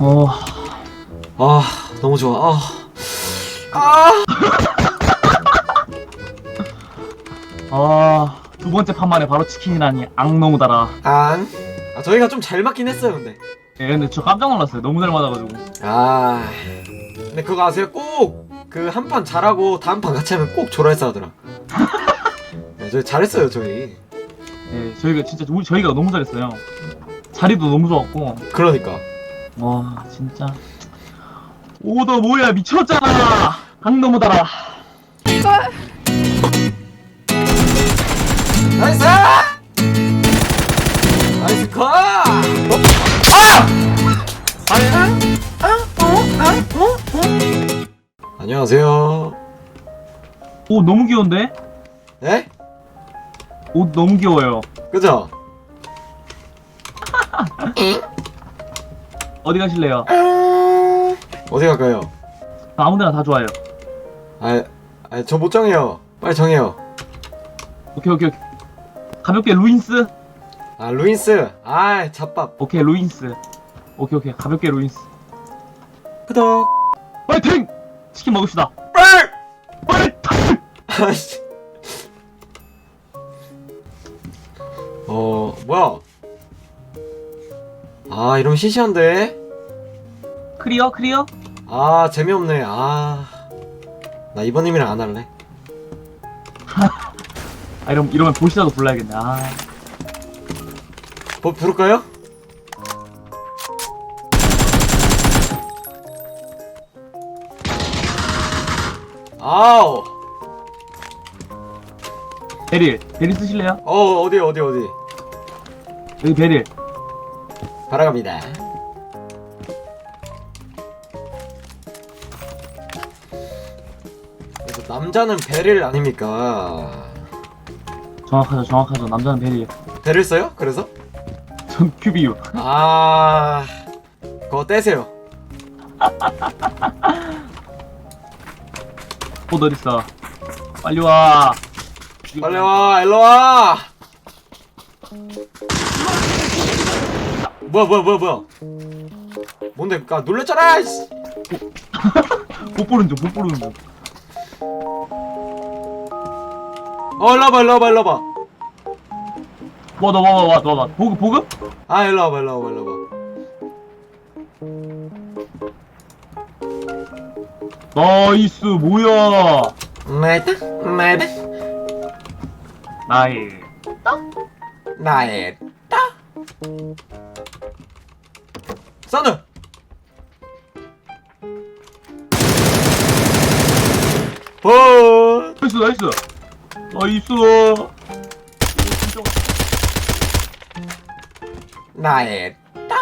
어, 아 너무 좋아. 아. 아. 아, 두 번째 판 만에 바로 치킨이라니 악 너무 달아. 안. 아 저희가 좀 잘 맞긴 했어요 근데. 예, 근데 저 깜짝 놀랐어요. 너무 잘 맞아가지고. 아. 근데 그거 아세요? 꼭 그 한 판 잘하고 다음 판 같이 하면 꼭 조랄싸 하더라. 네, 저희 잘했어요 저희. 예, 저희가 진짜 우리 저희가 너무 잘했어요. 자리도 너무 좋았고. 그러니까. 와, 진짜. 오더 뭐야 미쳤잖아. 악 너무 달아. 나이스! 나이스 컷! 안녕하세요. 오 너무 귀여운데? 네? 옷 너무 귀여워요. 그죠? 어디 가실래요? 어디 갈까요? 아무데나 다 좋아요. 아, 아, 저 못 정해요. 빨리 정해요. 오케이 오케이 오케이. 가볍게 루인스. 아, 루인스. 아, 잡밥. 오케이 루인스. 오케이 오케이 가볍게 루인스. 구독. 파이팅! 치킨 먹읍시다. 빨! 파이팅! 아씨. 어, 뭐야? 아, 이러면 시시한데? 클리어 클리어. 아, 재미없네. 아. 나 이번 님이랑 안 할래. 아 이러면 이러면 보시라도 불러야겠네. 아. 뭐, 부를까요? 아우. 베릴 베릴 쓰실래요? 어, 어디, 어디, 어디. 여기 베릴. 바라갑니다. 그래서 남자는 베릴 아닙니까? 정확하죠 정확하죠. 남자는 베릴. 베릴 써요? 그래서? 전 큐비유. 아, 그거 떼세요. 있어? 빨리 와. 빨리 와, 일로 와. 뭐야, 뭐야, 뭐야, 뭐야. 뭔데? 아, 놀랬잖아. 이씨. 못 보는 중, 못 보는 중. 어, 일로 와봐, 일로 와봐, 일로 와봐. 와, 너, 와, 와, 와, 와, 와. 보급, 보급? 아, 일로 와봐, 일로 와봐, 일로 와봐. 나이스, 뭐야. 나이다, 나이다, 나이. 나이다. 사운드. 어. 나이스, 나이스. 나이스. 나이다.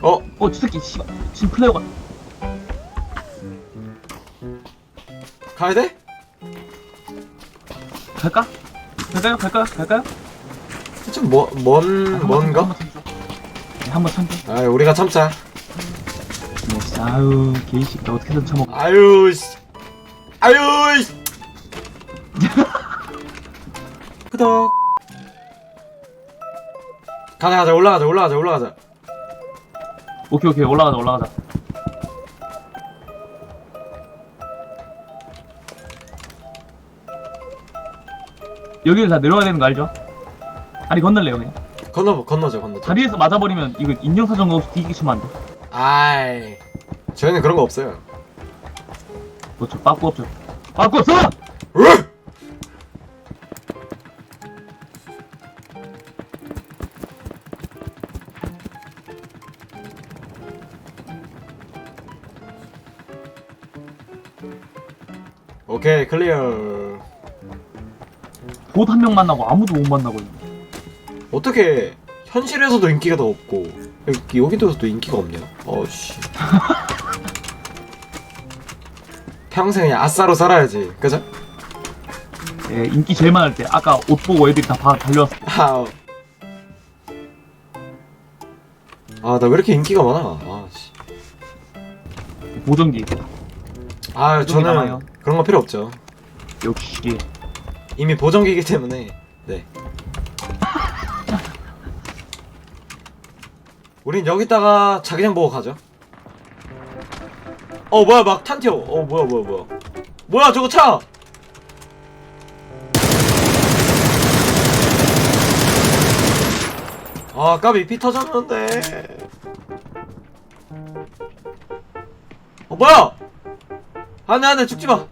어, 어, 저 새끼, 씨발. 지금 플레이어가. 가야 돼? 갈까? 갈까요? 갈까요? 갈까요? 좀 뭐, 먼, 뭔가? 한번 참죠. 아, 우리가 참자. 네, 진짜, 아유, 개이씨가 어떻게든 참먹. 아유, 씨. 아유, 씨. 구독. 가자, 가자, 올라가자, 올라가자, 올라가자. 오케이, 오케이, 올라가자, 올라가자. 여기를 다 내려와야 되는 거 알죠? 다리 건널래요, 그냥. 건너, 건너죠, 건너죠. 다리에서 맞아버리면 이거 인정사정 없이 뒤기 안 돼. 아이. 저희는 그런 거 없어요. 그렇죠, 빠꾸 없죠. 빠꾸 없어! 으! 오케이, 클리어. 봇한명 만나고 아무도 못 만나고 있네. 어떻게 현실에서도 인기가 더 없고 여기, 여기도도 인기가 없냐? 어씨. 평생 그냥 아싸로 살아야지, 그죠? 예, 인기 제일 많을 때 아까 옷 보고 애들이 다 바, 달려왔어. 아, 아, 나 왜 이렇게 인기가 많아? 아, 씨. 보정기. 아, 저는 남아요. 그런 거 필요 없죠. 역시. 이미 보정기이기 때문에. 네. 우린 여기다가 자기장 보고 가죠. 어 뭐야 막탄 튀어. 어 뭐야 뭐야 뭐야. 뭐야 저거 차. 아 까비 피 터졌는데. 어 뭐야? 안돼 안돼 죽지 마.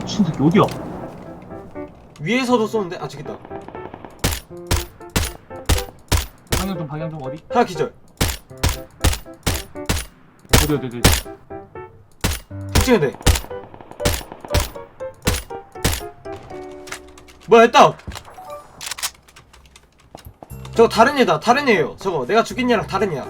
미친 새끼 어디야? 위에서도 쏘는데 아 저기 있다. 방향 좀 방향 좀 어디? 하나 기절. 어디 어디 어디? 특징인데. 뭐야 했다. 저거 다른 얘다 다른 얘예요. 저거 내가 죽인 얘랑 다른 얘야.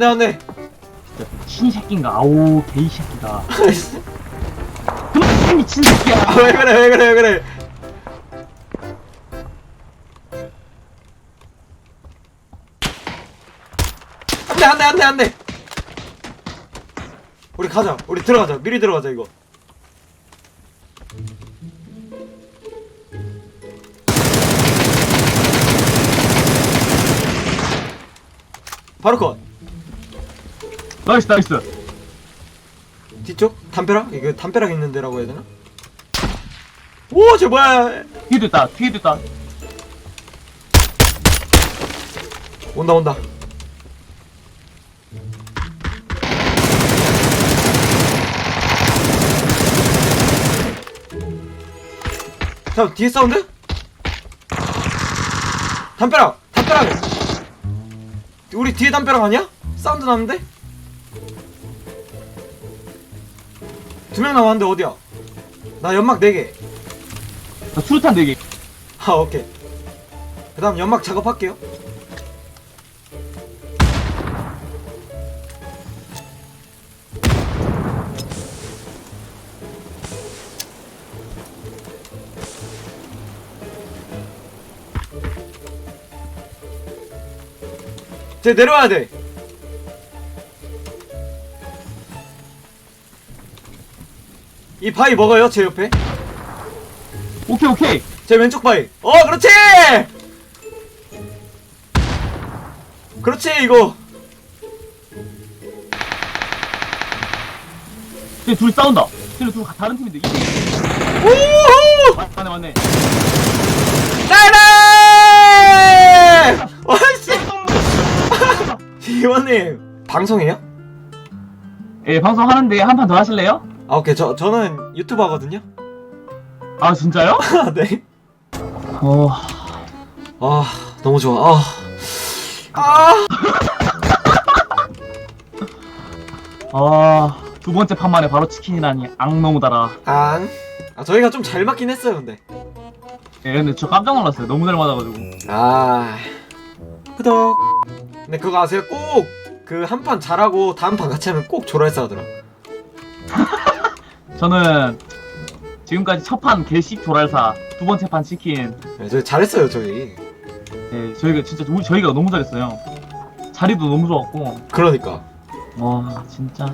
안돼 안돼. 진짜 미친 새끼인가? 아우 개이 새끼다. 그만 미친 새끼야. 아, 왜 그래 왜 그래 왜 그래. 안돼 안돼 안돼 안돼. 우리 가자. 우리 들어가자. 미리 들어가자 이거. 바로 컷. 나이스 나이스. 뒤쪽 담벼락 이거 담벼락 있는 데라고 해야 되나? 오, 저 뭐야? 뒤에도 있다 뒤에도 있다. 온다 온다. 자 뒤에 사운드? 담벼락 담벼락 우리 뒤에 담벼락 아니야? 사운드 나는데? 두 명 남았는데 어디야? 나 연막 4개 나 수류탄 4개. 아 오케이 그 다음 연막 작업할게요 쟤 내려와야 돼 이 바위 먹어요 제 옆에 오케이 오케이. 제 왼쪽 바위. 어, 그렇지! 그렇지, 이거. 쟤 둘이 싸운다. 쟤네 둘 다른 팀인데. 이- 우후! 맞- 맞네 맞네. 나이스! 와씨! 이원님, 방송해요? 예 방송 하는데 한 판 더 하실래요? 아, 오케이. 저, 저는 유튜브 하거든요? 아 진짜요? 아, 네. 어. 아, 너무 좋아. 아. 아! 아, 두 번째 판 만에 바로 치킨이라니 앙 너무 달아. 안. 아, 저희가 좀 잘 맞긴 했어요, 근데. 예, 근데 저 깜짝 놀랐어요. 너무 잘 맞아가지고. 아 구독 근데 그거 아세요? 꼭 그 한 판 잘하고 다음 판 같이 하면 꼭 조랄싸 하더라 저는 지금까지 첫 판 개씩 조랄사, 두 번째 판 치킨. 네, 저희 잘했어요 저희 예, 저희가 진짜 우리 저희가 너무 잘했어요. 자리도 너무 좋았고. 그러니까 와, 진짜.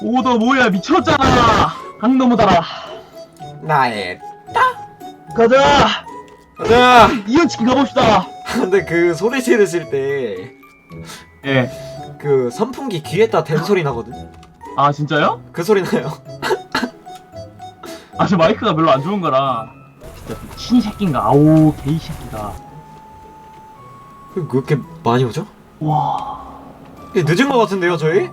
오더 뭐야 미쳤잖아. 앙 너무 달아. 나의 가자. 가자 이연 치킨 가봅시다. 근데 그 소리 지르실 때 그 예. 선풍기 귀에다 댄 소리 나거든 아 진짜요? 그 소리 나요 아 저 마이크가 별로 안 좋은 거라. 진짜 미친 새끼인가? 아우 개이 새끼다. 왜 그렇게 많이 오죠? 와, 이게 늦은 거 같은데요 저희?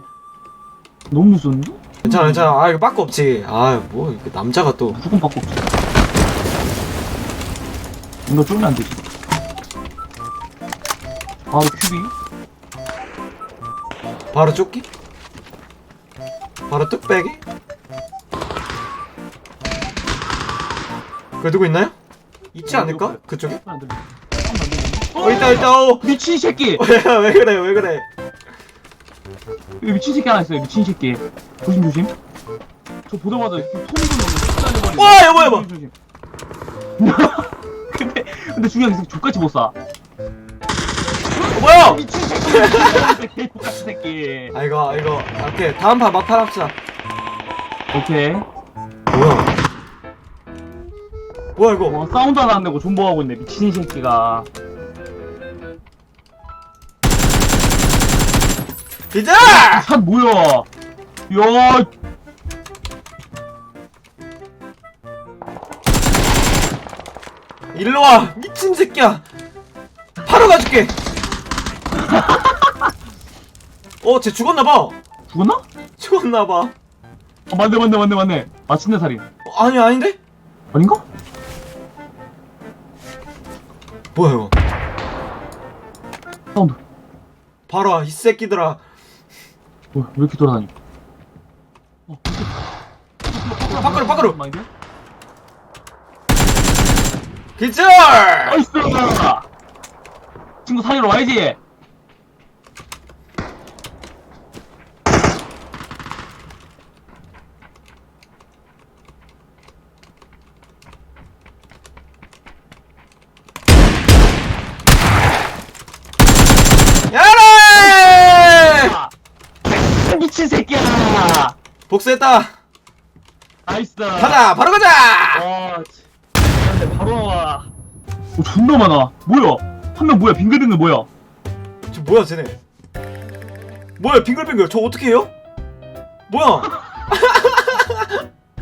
너무 무서운데? 괜찮아 괜찮아 아 이거 빠꾸 없지 아 뭐 이거 남자가 또 무조건 바꿔 없지. 이거 쫄면 안 되지. 바로 큐비? 바로 쫓기? 바로 뚝배기? 그 누구 있나요? 있지 않을까? 그쪽에? 어! 어 있다 있다 어 미친 새끼 왜, 왜 그래 왜 그래 여기 미친 새끼 하나 있어요 미친 새끼 조심 조심 저 보자마자 그 소리도 너무 와, 여보, 여보. 조심 근데 근데 중요한 게 족같이 못쏴 어, 뭐야? 미친 새끼. 족같이 새끼 아 이거 이거. 오케이 다음 판 막판 합시다. 오케이. 뭐야? 뭐야 이거? 와 사운드 하나 안 내고 존버하고 있네 미친 새끼가. 기자 산 뭐야? 야! 일로 와 미친 새끼야. 바로 가줄게 어 쟤 죽었나봐. 죽었나? 죽었나봐. 아 맞네 맞네 맞네 맞네. 마침내 살인. 어, 아니 아닌데? 아닌가? 뭐야 이거? 사운드. 와이 새끼들아. 뭐야 왜 이렇게 돌아다니? 어, 밖으로, 밖으로. 마인드? 기절! 나이스! 친구 살리러 와야지 야래 아, 미친 새끼야 복수했다. 나이스. 가자 바로 가자! 와 치- 근데 바로 나와. 오 존나 많아. 뭐야? 한 명 뭐야? 빙글빙글 뭐야? 저 뭐야 쟤네? 뭐야 빙글빙글? 저 어떻게 해요? 뭐야?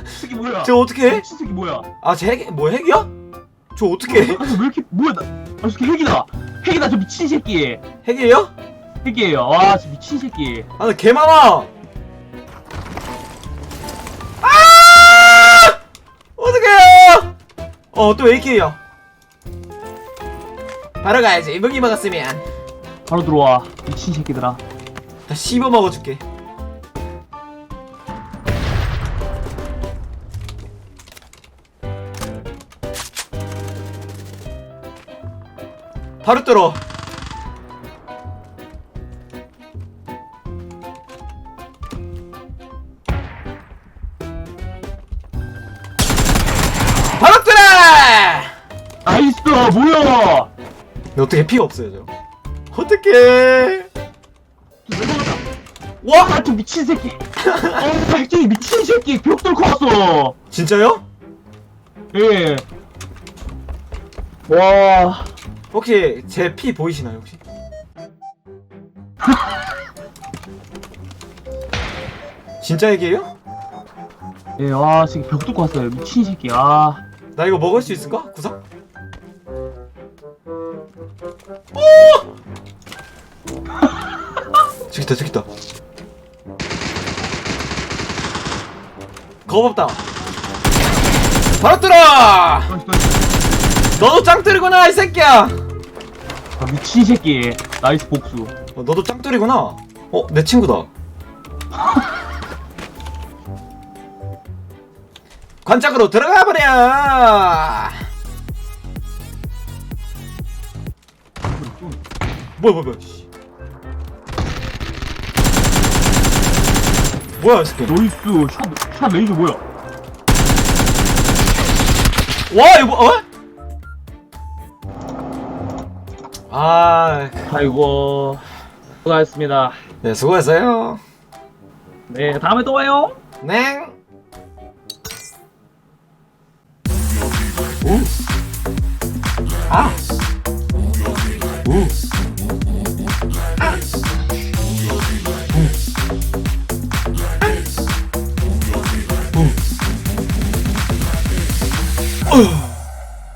새끼 뭐야? 저 어떻게 해? 미친 새끼 뭐야? 아쟤 핵, 뭐 핵이야? 저 어떻게 해? 아니 왜 이렇게 뭐야? 나, 아 저게 핵이다. 핵이다 저 미친 새끼. 핵이에요? 핵이에요. 와 저 미친 새끼. 아, 나개 많아. 아! 어떡해요? 어, 또 AK야. 바로 가야지. 무기 먹었으면. 바로 들어와 미친 새끼들아 다 씹어 먹어줄게. 바로 뚫어. 뭐야 너 어떻게 피가 없어요, 저? 어떡해. 와! 아저 미친 새끼 어 핵쟁이 미친 새끼 벽 뚫고 왔어 진짜요? 예. 와. 혹시 제 피 보이시나요, 혹시? 진짜 얘기해요? 예, 와, 지금 벽 뚫고 왔어요. 미친 새끼. 아. 나 이거 먹을 수 있을까? 구상? 저기 있다, 저기 있다. 겁 없다. 바로 뚫어! 너도 짱돌이구나, 이 새끼야! 아, 미친 새끼. 나이스 복수. 어, 너도 짱돌이구나. 어, 내 친구다. 관짝으로 들어가 버려. 뭐야, 뭐야, 뭐야. 뭐야, 이 새끼. 나이스. 샷, 샷 레이저 뭐야? 와, 이거 뭐, 어? 아, 아이고. 수고하셨습니다. 네, 수고했어요. 네, 다음에 또 와요. 네. 우. 아. 우.